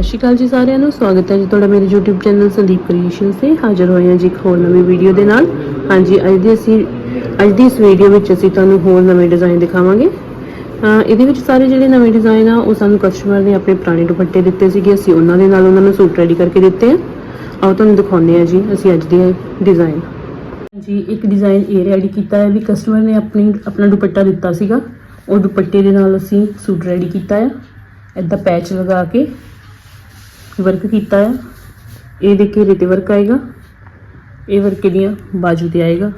ਸਤਿ ਸ਼੍ਰੀ ਅਕਾਲ ਜੀ ਸਾਰਿਆਂ ਨੂੰ। ਸਵਾਗਤ ਹੈ ਜੀ ਤੁਹਾਡਾ ਮੇਰੇ YouTube ਚੈਨਲ ਸੰਦੀਪ ਕ੍ਰੀਏਸ਼ਨ ਤੇ। ਹਾਜ਼ਰ ਹੋਏ ਹਾਂ ਜੀ ਇੱਕ ਹੋਰ ਨਵੀਂ ਵੀਡੀਓ ਦੇ ਨਾਲ। ਹਾਂਜੀ, ਅੱਜ ਦੀ ਅਸੀਂ ਅੱਜ ਦੀ ਇਸ ਵੀਡੀਓ ਵਿੱਚ ਅਸੀਂ ਤੁਹਾਨੂੰ ਹੋਰ ਨਵੇਂ ਡਿਜ਼ਾਈਨ ਦਿਖਾਵਾਂਗੇ। ਇਹਦੇ ਵਿੱਚ ਸਾਰੇ ਜਿਹੜੇ ਨਵੇਂ ਡਿਜ਼ਾਈਨ ਆ, ਉਹ ਸਾਨੂੰ ਕਸਟਮਰ ਨੇ ਆਪਣੇ ਪੁਰਾਣੇ ਦੁਪੱਟੇ ਦਿੱਤੇ ਸੀਗੇ। ਅਸੀਂ ਉਹਨਾਂ ਦੇ ਨਾਲ ਉਹਨਾਂ ਨੂੰ ਸੂਟ ਰੈਡੀ ਕਰਕੇ ਦਿੱਤੇ ਆ। ਆਓ ਤੁਹਾਨੂੰ ਦਿਖਾਉਂਦੇ ਆ ਜੀ, ਅਸੀਂ ਅੱਜ ਦੇ ਡਿਜ਼ਾਈਨ ਜੀ ਇੱਕ ਡਿਜ਼ਾਈਨ ਇਹ ਰੈਡੀ ਕੀਤਾ ਹੈ ਵੀ ਕਸਟਮਰ ਨੇ ਆਪਣੀ ਆਪਣਾ ਦੁਪੱਟਾ ਦਿੱਤਾ ਸੀਗਾ। ਉਹ ਦੁਪੱਟੇ ਦੇ ਨਾਲ ਅਸੀਂ ਸੂਟ ਰੈਡੀ ਕੀਤਾ ਹੈ ਇਦਾਂ ਪੈਚ ਲਗਾ ਕੇ ਵਰਕ ਕੀਤਾ ਆ ਇਹ ਦੇ ਘੇਰੇ ਤੇ ਵਰਕ ਆਏਗਾ। ਇਹ ਵਰਕ ਇਹਦੀਆਂ ਬਾਜੂ ਤੇ ਆਏਗਾ।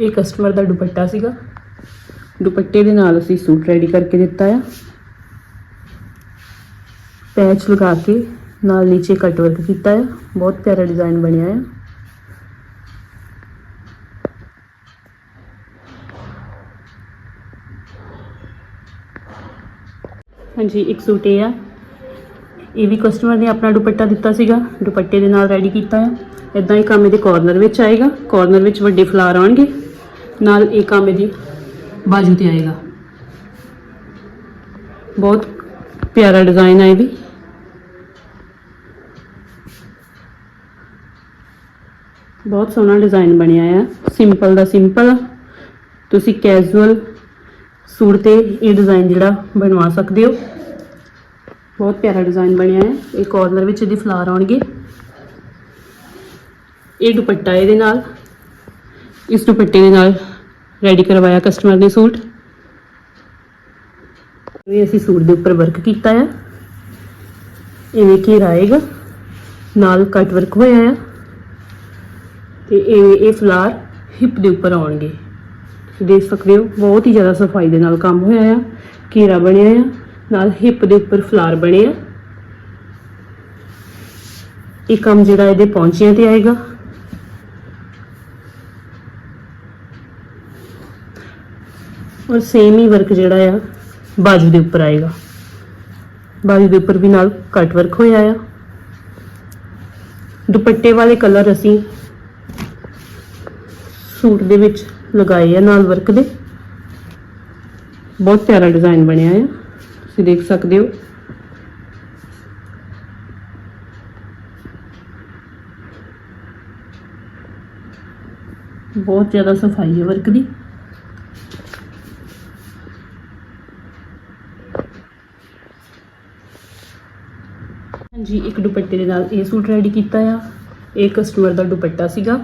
ਇਹ ਕਸਟਮਰ ਦਾ ਦੁਪੱਟਾ ਸੀਗਾ। ਦੁਪੱਟੇ ਦੇ ਨਾਲ ਅਸੀਂ ਸੂਟ ਰੈਡੀ ਕਰਕੇ ਦਿੱਤਾ ਆ। ਪੈਚ ਲਗਾ ਕੇ ਨਾਲ ਨੀਚੇ ਕਟ ਵਰਕ ਕੀਤਾ ਆ। ਬਹੁਤ ਪਿਆਰਾ ਡਿਜ਼ਾਈਨ ਬਣਿਆ ਆ। ਹਾਂਜੀ, ਇੱਕ ਸੂਟ ਇਹ ਆ। ਇਹ ਵੀ ਕਸਟਮਰ ਨੇ ਆਪਣਾ ਦੁਪੱਟਾ ਦਿੱਤਾ ਸੀਗਾ। ਦੁਪੱਟੇ ਦੇ ਨਾਲ ਰੈਡੀ ਕੀਤਾ ਹੈ ਇਦਾਂ ਹੀ ਕੰਮ ਇਹਦੇ ਕਾਰਨਰ ਵਿੱਚ ਆਏਗਾ। ਕਾਰਨਰ ਵਿੱਚ ਵੱਡੇ ਫਲਾਰ ਆਉਣਗੇ। ਨਾਲ ਇਹ ਕੰਮ ਇਹਦੀ ਬਾਜੂ ਤੇ ਆਏਗਾ। ਬਹੁਤ ਪਿਆਰਾ ਡਿਜ਼ਾਈਨ ਹੈ ਇਹ ਵੀ। ਬਹੁਤ ਸੋਹਣਾ ਡਿਜ਼ਾਈਨ ਬਣਿਆ ਆ। ਸਿੰਪਲ ਦਾ ਸਿੰਪਲ ਤੁਸੀਂ ਕੈਜੂਅਲ ਸੂਟ ਤੇ ਇਹ ਡਿਜ਼ਾਈਨ ਜਿਹੜਾ ਬਣਵਾ ਸਕਦੇ ਹੋ। ਬਹੁਤ ਪਿਆਰਾ ਡਿਜ਼ਾਈਨ ਬਣਿਆ ਹੈ। ਇਹ ਕਾਰਨਰ ਵਿੱਚ ਇਹਦੇ ਫਲਾਰ ਆਉਣਗੇ। ਇਹ ਦੁਪੱਟਾ ਇਹਦੇ ਨਾਲ। ਇਸ ਦੁਪੱਟੇ ਦੇ ਨਾਲ ਰੈਡੀ ਕਰਵਾਇਆ ਕਸਟਮਰ ਨੇ ਸੂਟ। ਇਹ ਅਸੀਂ ਸੂਟ ਦੇ ਉੱਪਰ ਵਰਕ ਕੀਤਾ ਹੈ ਇਵੇਂ ਘੇਰਾ ਆਏਗਾ। ਨਾਲ ਕਟ ਵਰਕ ਹੋਇਆ ਆ। ਤੇ ਇਹ ਇਹ ਫਲਾਰ ਹਿਪ ਦੇ ਉੱਪਰ ਆਉਣਗੇ। ਦੇਖ ਸਕਦੇ ਹੋ, ਬਹੁਤ ਹੀ ਜ਼ਿਆਦਾ ਸਫ਼ਾਈ ਦੇ ਨਾਲ ਕੰਮ ਹੋਇਆ ਆ, ਘੇਰਾ ਬਣਿਆ ਆ, ਨਾਲ ਹਿੱਪ ਦੇ ਉੱਪਰ ਫਲਾਰ ਬਣੇ ਆ। ਇਹ ਕੰਮ ਜਿਹੜਾ ਇਹਦੇ ਪਹੁੰਚਿਆਂ ਤੇ ਆਏਗਾ। ਔਰ ਸੇਮ ਹੀ ਵਰਕ ਜਿਹੜਾ ਆ, ਬਾਜੂ ਦੇ ਉੱਪਰ ਆਏਗਾ। ਬਾਜੂ ਦੇ ਉੱਪਰ ਵੀ ਨਾਲ ਕਟ ਵਰਕ ਹੋਇਆ ਆ। ਦੁਪੱਟੇ ਵਾਲੇ ਕਲਰ ਅਸੀਂ ਸੂਟ ਦੇ ਵਿੱਚ ਲਗਾਏ ਆ ਨਾਲ ਵਰਕ ਦੇ। ਬਹੁਤ ਪਿਆਰਾ ਡਿਜ਼ਾਈਨ ਬਣਿਆ ਆ। ਤੁਸੀਂ ਦੇਖ ਸਕਦੇ ਹੋ। ਬਹੁਤ ਜ਼ਿਆਦਾ ਸਫ਼ਾਈ ਹੈ ਵਰਕ ਦੀ। ਹਾਂਜੀ, ਇੱਕ ਦੁਪੱਟੇ ਦੇ ਨਾਲ ਇਹ ਸੂਟ ਰੈਡੀ ਕੀਤਾ ਆ। ਇਹ ਕਸਟਮਰ ਦਾ ਦੁਪੱਟਾ ਸੀਗਾ।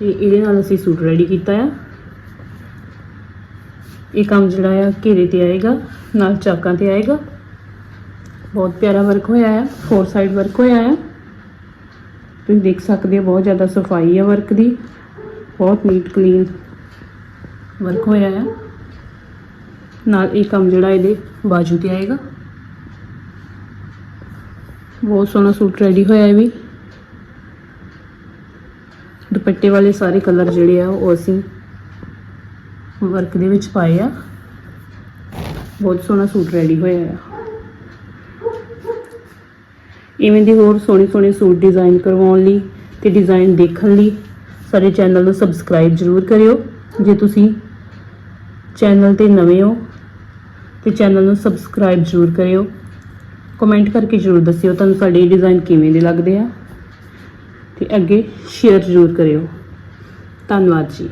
ਤੇ ਇਹਦੇ ਨਾਲ ਅਸੀਂ ਸੂਟ ਰੈਡੀ ਕੀਤਾ ਆ। ਇਹ ਕੰਮ ਜਿਹੜਾ ਆ, ਘੇਰੇ ਤੇ ਆਏਗਾ, ਨਾਲ ਚਾਕਾਂ ਤੇ ਆਏਗਾ। ਬਹੁਤ ਪਿਆਰਾ ਵਰਕ ਹੋਇਆ ਆ ਫੋਰ ਸਾਈਡ ਵਰਕ ਹੋਇਆ ਆ। ਤੁਸੀਂ ਦੇਖ ਸਕਦੇ ਹੋ, ਬਹੁਤ ਜ਼ਿਆਦਾ ਸਫ਼ਾਈ ਆ ਵਰਕ ਦੀ। ਬਹੁਤ ਨੀਟ ਕਲੀਨ ਵਰਕ ਹੋਇਆ ਆ। ਨਾਲ ਇਹ ਕੰਮ ਜਿਹੜਾ ਇਹਦੇ ਬਾਜੂ ਤੇ ਆਏਗਾ। ਬਹੁਤ ਸੋਹਣਾ ਸੂਟ ਰੈਡੀ ਹੋਇਆ ਹੈ ਵੀ। ਦੁਪੱਟੇ ਵਾਲੇ ਸਾਰੇ ਕਲਰ ਜਿਹੜੇ ਆ ਉਹ ਅਸੀਂ ਵਰਕ ਦੇ ਵਿੱਚ ਪਾਏ ਆ। ਬਹੁਤ ਸੋਹਣਾ ਸੂਟ ਰੈਡੀ ਹੋਇਆ ਆ। ਇਵੇਂ ਦੀ ਹੋਰ ਸੋਹਣੇ ਸੋਹਣੇ ਸੂਟ ਡਿਜ਼ਾਈਨ ਕਰਵਾਉਣ ਲਈ ਤੇ ਡਿਜ਼ਾਈਨ ਦੇਖਣ ਲਈ ਸਾਡੇ ਚੈਨਲ ਨੂੰ ਸਬਸਕ੍ਰਾਈਬ ਜ਼ਰੂਰ ਕਰਿਓ। ਜੇ ਤੁਸੀਂ ਚੈਨਲ ਤੇ ਨਵੇਂ ਹੋ ਤੇ ਚੈਨਲ ਨੂੰ ਸਬਸਕ੍ਰਾਈਬ ਜ਼ਰੂਰ ਕਰਿਓ। ਕਮੈਂਟ ਕਰਕੇ ਜ਼ਰੂਰ ਦੱਸਿਓ ਤੁਹਾਨੂੰ ਸਾਡੇ ਡਿਜ਼ਾਈਨ ਕਿਵੇਂ ਦੇ ਲੱਗਦੇ ਆ। ਤੇ ਅੱਗੇ ਸ਼ੇਅਰ ਜ਼ਰੂਰ ਕਰਿਓ। ਧੰਨਵਾਦ ਜੀ।